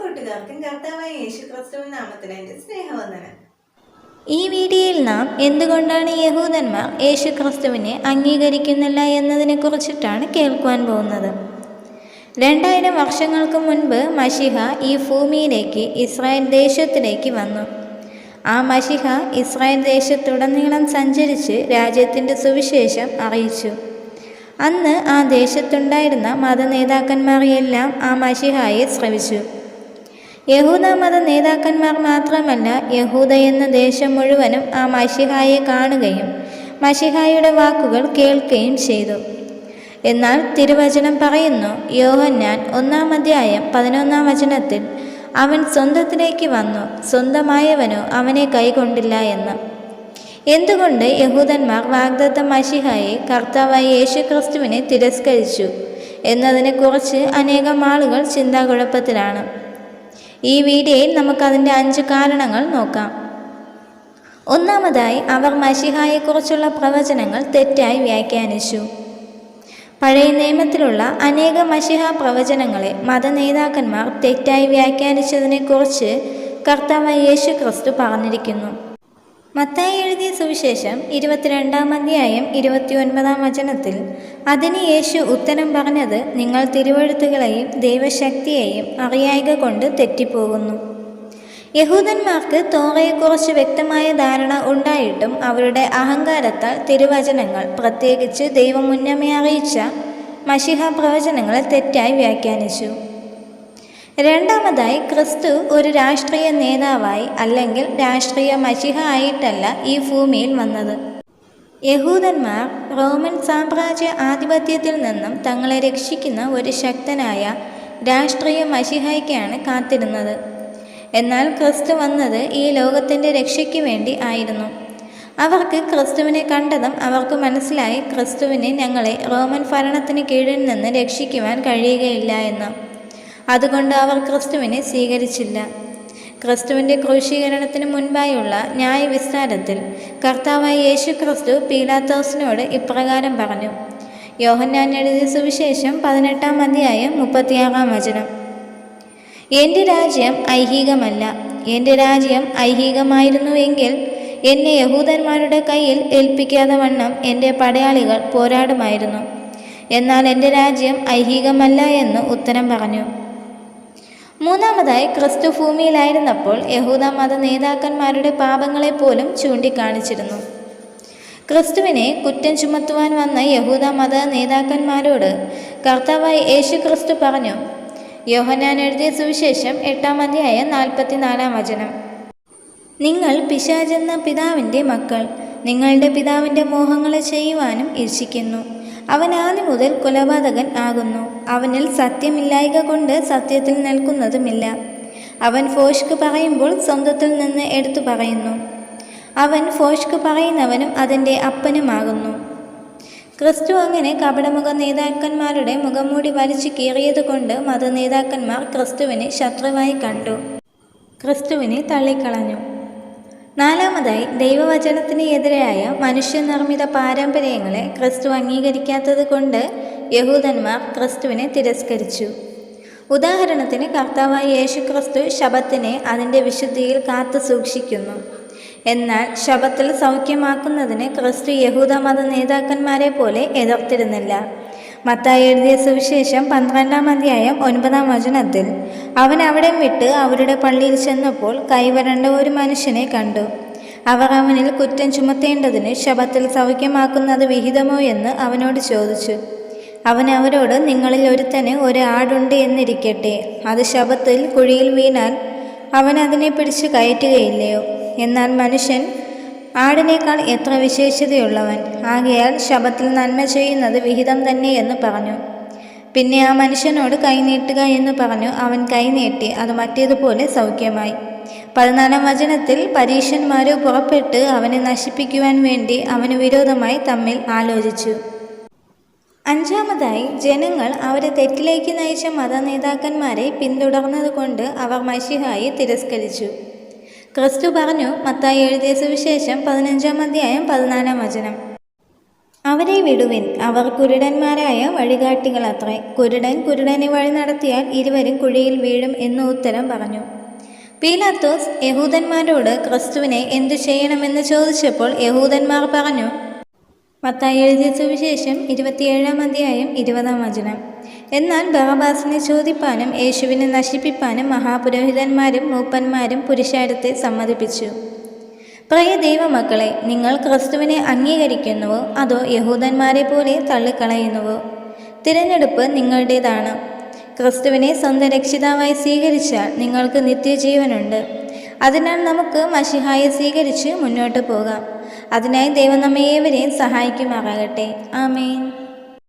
കൂട്ടുകാർക്കും കർത്താവായ യേശു ക്രിസ്തുവിൻ നാമത്തിൽ എന്റെ സ്നേഹവന്ദനം. ഈ വീഡിയോയിൽ നാം എന്തുകൊണ്ടാണ് യഹൂദന്മാർ യേശു ക്രിസ്തുവിനെ അംഗീകരിക്കുന്നില്ല എന്നതിനെക്കുറിച്ചിട്ടാണ് കേൾക്കുവാൻ പോകുന്നത്. രണ്ടായിരം വർഷങ്ങൾക്ക് മുൻപ് മഷിഹ ഈ ഭൂമിയിലേക്ക് ഇസ്രായേൽ ദേശത്തിലേക്ക് വന്നു. ആ മഷിഹ ഇസ്രായേൽ ദേശത്തുടനീളം സഞ്ചരിച്ച് രാജ്യത്തിന്റെ സുവിശേഷം അറിയിച്ചു. അന്ന് ആ ദേശത്തുണ്ടായിരുന്ന മതനേതാക്കന്മാരെയെല്ലാം ആ മഷിഹായെ ശ്രവിച്ചു യഹൂദ മത നേതാക്കന്മാർ മാത്രമല്ല യഹൂദ എന്ന ദേശം മുഴുവനും ആ മഷിഹായെ കാണുകയും മഷിഹായുടെ വാക്കുകൾ കേൾക്കുകയും ചെയ്തു. എന്നാൽ തിരുവചനം പറയുന്നു യോഹന്നാൻ ഒന്നാം അധ്യായം പതിനൊന്നാം വചനത്തിൽ അവൻ സ്വന്തത്തിലേക്ക് വന്നു സ്വന്തമായവനോ അവനെ കൈകൊണ്ടില്ല എന്ന്. എന്തുകൊണ്ട് യഹൂദന്മാർ വാഗ്ദത്ത മഷിഹായെ കർത്താവായ യേശുക്രിസ്തുവിനെ തിരസ്കരിച്ചു എന്നതിനെക്കുറിച്ച് അനേകം ആളുകൾ ചിന്താകുഴപ്പത്തിലാണ്. ഈ വീഡിയോയിൽ നമുക്കതിന്റെ അഞ്ച് കാരണങ്ങൾ നോക്കാം. ഒന്നാമതായി അവർ മഷിഹായെക്കുറിച്ചുള്ള പ്രവചനങ്ങൾ തെറ്റായി വ്യാഖ്യാനിച്ചു. പഴയ നിയമത്തിലുള്ള അനേക മഷിഹ പ്രവചനങ്ങളെ മതനേതാക്കന്മാർ തെറ്റായി വ്യാഖ്യാനിച്ചതിനെക്കുറിച്ച് കർത്താവ് യേശു ക്രിസ്തു പറഞ്ഞിരിക്കുന്നു. മത്തായി എഴുതിയ സുവിശേഷം ഇരുപത്തിരണ്ടാം അധ്യായം ഇരുപത്തിയൊൻപതാം വചനത്തിൽ അതിന് യേശു ഉത്തരം പറഞ്ഞത് നിങ്ങൾ തിരുവഴുത്തുകളെയും ദൈവശക്തിയെയും അറിയായിക കൊണ്ട് തെറ്റിപ്പോകുന്നു. യഹൂദന്മാർക്ക് തോറയെക്കുറിച്ച് വ്യക്തമായ ധാരണ ഉണ്ടായിട്ടും അവരുടെ അഹങ്കാരത്താൽ തിരുവചനങ്ങൾ പ്രത്യേകിച്ച് ദൈവം മുന്നമേ അറിയിച്ച മഷിഹ പ്രവചനങ്ങളെ തെറ്റായി വ്യാഖ്യാനിച്ചു. രണ്ടാമതായി ക്രിസ്തു ഒരു രാഷ്ട്രീയ നേതാവായി അല്ലെങ്കിൽ രാഷ്ട്രീയ മഷിഹ ആയിട്ടല്ല ഈ ഭൂമിയിൽ വന്നത്. യഹൂദന്മാർ റോമൻ സാമ്രാജ്യ ആധിപത്യത്തിൽ നിന്നും തങ്ങളെ രക്ഷിക്കുന്ന ഒരു ശക്തനായ രാഷ്ട്രീയ മഷിഹയ്ക്കാണ് കാത്തിരുന്നത്. എന്നാൽ ക്രിസ്തു വന്നത് ഈ ലോകത്തിന്റെ രക്ഷയ്ക്ക് വേണ്ടി ആയിരുന്നു. അവർക്ക് ക്രിസ്തുവിനെ കണ്ടതും അവർക്ക് മനസ്സിലായി ക്രിസ്തുവിനെ ഞങ്ങളെ റോമൻ ഭരണത്തിന് കീഴിൽ നിന്ന് രക്ഷിക്കുവാൻ കഴിയുകയില്ല എന്ന്. അതുകൊണ്ട് അവർ ക്രിസ്തുവിനെ സ്വീകരിച്ചില്ല. ക്രിസ്തുവിന്റെ ക്രൂശീകരണത്തിന് മുൻപായുള്ള ന്യായവിസ്താരത്തിൽ കർത്താവായ യേശു ക്രിസ്തു പീലാത്തോസിനോട് ഇപ്രകാരം പറഞ്ഞു. യോഹന്നാൻ എഴുതിയ സുവിശേഷം പതിനെട്ടാം അധ്യായം മുപ്പത്തിയാറാം വചനം. എന്റെ രാജ്യം ഐഹികമല്ല. എന്റെ രാജ്യം ഐഹികമായിരുന്നുവെങ്കിൽ എന്നെ യഹൂദന്മാരുടെ കയ്യിൽ ഏൽപ്പിക്കാതെ വണ്ണം എന്റെ പടയാളികൾ പോരാടുമായിരുന്നു. എന്നാൽ എന്റെ രാജ്യം ഐഹികമല്ല എന്ന് ഉത്തരം പറഞ്ഞു. മൂന്നാമതായി ക്രിസ്തു ഭൂമിയിലായിരുന്നപ്പോൾ യഹൂദ മത നേതാക്കന്മാരുടെ പാപങ്ങളെ പോലും ചൂണ്ടിക്കാണിച്ചിരുന്നു. ക്രിസ്തുവിനെ കുറ്റം ചുമത്തുവാൻ വന്ന യഹൂദ മത നേതാക്കന്മാരോട് കർത്താവായി യേശു ക്രിസ്തു പറഞ്ഞു യോഹനാൻ എഴുതിയ സുവിശേഷം എട്ടാം അധ്യായം നാൽപ്പത്തിനാലാം വചനം. നിങ്ങൾ പിശാചെന്ന പിതാവിന്റെ മക്കൾ നിങ്ങളുടെ പിതാവിന്റെ മോഹങ്ങളെ ചെയ്യുവാനും ഇച്ഛിക്കുന്നു. അവൻ ആദ്യം മുതൽ കൊലപാതകൻ ആകുന്നു. അവനിൽ സത്യമില്ലായ്ക കൊണ്ട് സത്യത്തിൽ നിൽക്കുന്നതുമില്ല. അവൻ ഫോഷ്ക്ക് പറയുമ്പോൾ സ്വന്തത്തിൽ നിന്ന് എടുത്തു പറയുന്നു. അവൻ ഫോഷ്ക്ക് പറയുന്നവനും അതിന്റെ അപ്പനുമാകുന്നു. ക്രിസ്തു അങ്ങനെ കപടമുഖ നേതാക്കന്മാരുടെ മുഖംമൂടി വലിച്ചു കീറിയതുകൊണ്ട് മതനേതാക്കന്മാർ ക്രിസ്തുവിനെ ശത്രുവായി കണ്ടു. ക്രിസ്തുവിനെ തള്ളിക്കളഞ്ഞു. നാലാമതായി ദൈവവചനത്തിന് എതിരായ മനുഷ്യനിർമ്മിത പാരമ്പര്യങ്ങളെ ക്രിസ്തു അംഗീകരിക്കാത്തത് കൊണ്ട് യഹൂദന്മാർ ക്രിസ്തുവിനെ തിരസ്കരിച്ചു. ഉദാഹരണത്തിന് കർത്താവായ യേശു ക്രിസ്തു ശബത്തിനെ അതിന്റെ വിശുദ്ധിയിൽ കാത്തു സൂക്ഷിക്കുന്നു. എന്നാൽ ശബത്തിൽ സൗഖ്യമാക്കുന്നതിന് ക്രിസ്തു യഹൂദ മത നേതാക്കന്മാരെ പോലെ എതിർത്തിരുന്നില്ല. മത്തായി എഴുതിയ സുവിശേഷം പന്ത്രണ്ടാം അധ്യായം ഒൻപതാം വചനത്തിൽ അവൻ അവിടെ വിട്ട് അവരുടെ പള്ളിയിൽ ചെന്നപ്പോൾ കൈവരണ്ട ഒരു മനുഷ്യനെ കണ്ടു. അവർ അവനിൽ കുറ്റം ചുമത്തേണ്ടതിന് ശബത്തിൽ സൗഖ്യമാക്കുന്നത് വിഹിതമോ എന്ന് അവനോട് ചോദിച്ചു. അവൻ അവരോട് നിങ്ങളിൽ ഒരുത്തന് ഒരു ആടുണ്ട് എന്നിരിക്കട്ടെ അത് ശബത്തിൽ കുഴിയിൽ വീണാൽ അവൻ അതിനെ പിടിച്ച് കയറ്റുകയില്ലയോ? എന്നാൽ മനുഷ്യൻ ആടിനേക്കാൾ എത്ര വിശേഷതയുള്ളവൻ? ആകയാൽ ശബത്തിൽ നന്മ ചെയ്യുന്നത് വിഹിതം തന്നെ എന്ന് പറഞ്ഞു. പിന്നെ ആ മനുഷ്യനോട് കൈനീട്ടുക എന്ന് പറഞ്ഞു. അവൻ കൈനീട്ടി അത് മറ്റേതുപോലെ സൗഖ്യമായി. പതിനാലാം വചനത്തിൽ പരീക്ഷന്മാരോ പുറപ്പെട്ട് അവനെ നശിപ്പിക്കുവാൻ വേണ്ടി അവന് വിരോധമായി തമ്മിൽ ആലോചിച്ചു. അഞ്ചാമതായി ജനങ്ങൾ അവരെ തെറ്റിലേക്ക് നയിച്ച മതനേതാക്കന്മാരെ പിന്തുടർന്നതുകൊണ്ട് അവർ മഷിഹായി തിരസ്കരിച്ചു. ക്രിസ്തു പറഞ്ഞു മത്തായി എഴുതിയ സുവിശേഷം പതിനഞ്ചാം അധ്യായം പതിനാലാം വചനം. അവരെ വിടുവിൻ. അവർ കുരുടന്മാരായ വഴികാട്ടികളത്രേ കുരുടൻ കുരുടനെ വഴി നടത്തിയാൽ ഇരുവരും കുഴിയിൽ വീഴും എന്ന് ഉത്തരം പറഞ്ഞു. പീലാത്തോസ് യഹൂദന്മാരോട് ക്രിസ്തുവിനെ എന്തു ചെയ്യണമെന്ന് ചോദിച്ചപ്പോൾ യഹൂദന്മാർ പറഞ്ഞു മത്തായി എഴുതിയ സുവിശേഷം ഇരുപത്തിയേഴാം അധ്യായം ഇരുപതാം വചനം. എന്നാൽ ബറബാസിനെ ചോദിപ്പാനും യേശുവിനെ നശിപ്പിപ്പാനും മഹാപുരോഹിതന്മാരും മൂപ്പന്മാരും പുരുഷാരത്തെ സമ്മതിപ്പിച്ചു. പ്രിയ ദൈവമക്കളെ നിങ്ങൾ ക്രിസ്തുവിനെ അംഗീകരിക്കുന്നുവോ? അതോ യഹൂദന്മാരെ പോലെ തള്ളിക്കളയുന്നുവോ? തിരഞ്ഞെടുപ്പ് നിങ്ങളുടേതാണ്. ക്രിസ്തുവിനെ സ്വന്തം രക്ഷിതാവായി സ്വീകരിച്ചാൽ നിങ്ങൾക്ക് നിത്യജീവനുണ്ട്. അതിനാൽ നമുക്ക് മഷിഹായെ സ്വീകരിച്ച് മുന്നോട്ട് പോകാം. അതിനായി ദൈവം നമ്മെ സഹായിക്കുമാറാകട്ടെ. ആമേൻ.